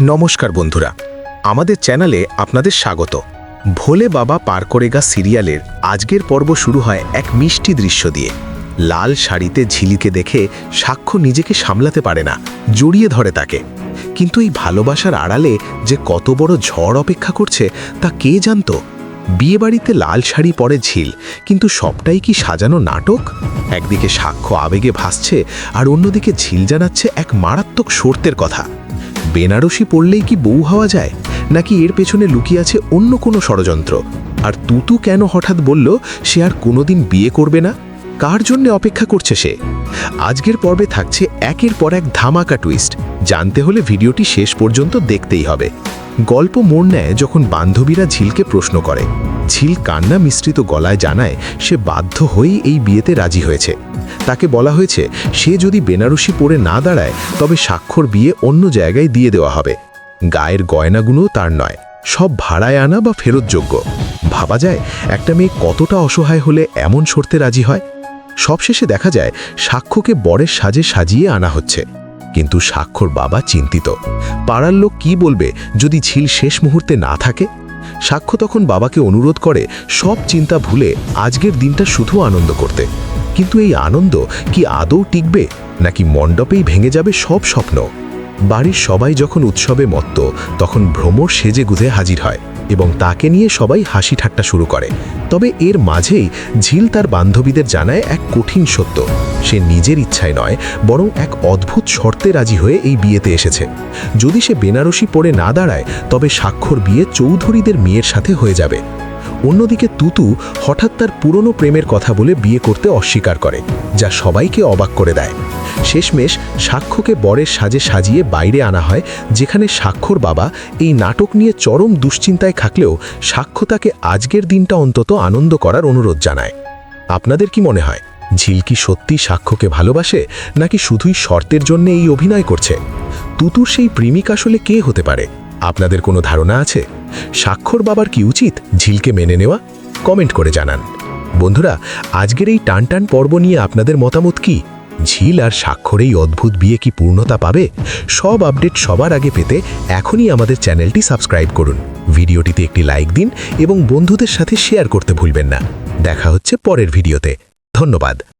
নমস্কার বন্ধুরা। আমাদের চ্যানেলে আপনাদের স্বাগত। ভোলে বাবা পার করে গা সিরিয়ালের আজকের পর্ব শুরু হয় এক মিষ্টি দৃশ্য দিয়ে। লাল শাড়িতে ঝিলিকে দেখে সাক্ষ্য নিজেকে সামলাতে পারে না, জড়িয়ে ধরে তাকে। কিন্তু এই ভালোবাসার আড়ালে যে কত বড় ঝড় অপেক্ষা করছে, তা কে জানতো? বিয়েবাড়িতে লাল শাড়ি পরে ঝিল, কিন্তু সবটাই কি সাজানো নাটক? একদিকে সাক্ষ্য আবেগে ভাসছে, আর অন্যদিকে ঝিল জানাচ্ছে এক মারাত্মক শর্তের কথা। বেনারসি পড়লেই কি বউ হওয়া যায়? নাকি এর পেছনে লুকিয়ে আছে অন্য কোনো ষড়যন্ত্র? আর তুতু কেন হঠাৎ বলল, সে আর কোনোদিন বিয়ে করবে না? কার জন্য অপেক্ষা করছে সে? আজকের পর্বে থাকছে একের পর এক ধামাকা টুইস্ট জানতে হলে ভিডিওটি শেষ পর্যন্ত দেখতেই হবে। গল্প মোড় নেয় যখন বান্ধবীরা ঝিলকে প্রশ্ন করে। ঝিল কান্না মিশ্রিত গলায় জানায় সে বাধ্য হয়েই এই বিয়েতে রাজি হয়েছে। তাকে বলা হয়েছে, সে যদি বেনারসি পরে না দাঁড়ায়, তবে স্বাক্ষর বিয়ে অন্য জায়গায় দিয়ে দেওয়া হবে। গায়ের গয়নাগুলোও তার নয়, সব ভাড়ায় আনা বা ফেরতযোগ্য। ভাবা যায়, একটা মেয়ে কতটা অসহায় হলে এমন শর্তে রাজি হয়। সবশেষে দেখা যায়, সাক্ষ্যকে বরের সাজে সাজিয়ে আনা হচ্ছে। কিন্তু সাক্ষর বাবা চিন্তিত। পাড়ার লোক কি বলবে যদি ঝিল শেষ মুহূর্তে না থাকে? সাক্ষ্য তখন বাবাকে অনুরোধ করে সব চিন্তা ভুলে আজকের দিনটা শুধু আনন্দ করতে। কিন্তু এই আনন্দ কি আদৌ টিকবে, নাকি মণ্ডপেই ভেঙে যাবে সব স্বপ্ন? বাড়ির সবাই যখন উৎসবে মত্ত, তখন ভ্রমর সেজে গুঁজে হাজির হয় এবং তাকে নিয়ে সবাই হাসি ঠাট্টা শুরু করে। তবে এর মাঝেই ঝিল তার বান্ধবীদের জানায় এক কঠিন সত্য। সে নিজের ইচ্ছায় নয়, বরং এক অদ্ভুত শর্তে রাজি হয়ে এই বিয়েতে এসেছে। যদি সে বেনারসি পরে না দাঁড়ায়, তবে স্বাক্ষর বিয়ে চৌধুরীদের মেয়ের সাথে হয়ে যাবে। অন্যদিকে তুতু হঠাৎ তার পুরনো প্রেমের কথা বলে বিয়ে করতে অস্বীকার করে, যা সবাইকে অবাক করে দেয়। শেষমেশ সাক্ষ্যকে বরের সাজে সাজিয়ে বাইরে আনা হয়, যেখানে সাক্ষর বাবা এই নাটক নিয়ে চরম দুশ্চিন্তায় থাকলেও সাক্ষ্য তাকে আজকের দিনটা অন্তত আনন্দ করার অনুরোধ জানায়। আপনাদের কি মনে হয়, ঝিল কি সত্যি সাক্ষ্যকে ভালোবাসে, নাকি শুধুই শর্তের জন্য এই অভিনয় করছে? তুতুর সেই প্রেমিক আসলে কে হতে পারে? আপনাদের কোনো ধারণা আছে? স্বাক্ষর বাবার কি উচিত? ঝিলকে মেনে নেওয়া? কমেন্ট করে জানান। বন্ধুরা, আজকের এই টান টান পর্ব নিয়ে আপনাদের মতামত কি? ঝিল আর স্বাক্ষর এই অদ্ভুত বিয়ে কি পূর্ণতা পাবে? সব আপডেট সবার আগে পেতে এখনই আমাদের চ্যানেলটি সাবস্ক্রাইব করুন। ভিডিওটিতে একটি লাইক দিন এবং বন্ধুদের সাথে শেয়ার করতে ভুলবেন না। দেখা হচ্ছে পরের ভিডিওতে। ধন্যবাদ।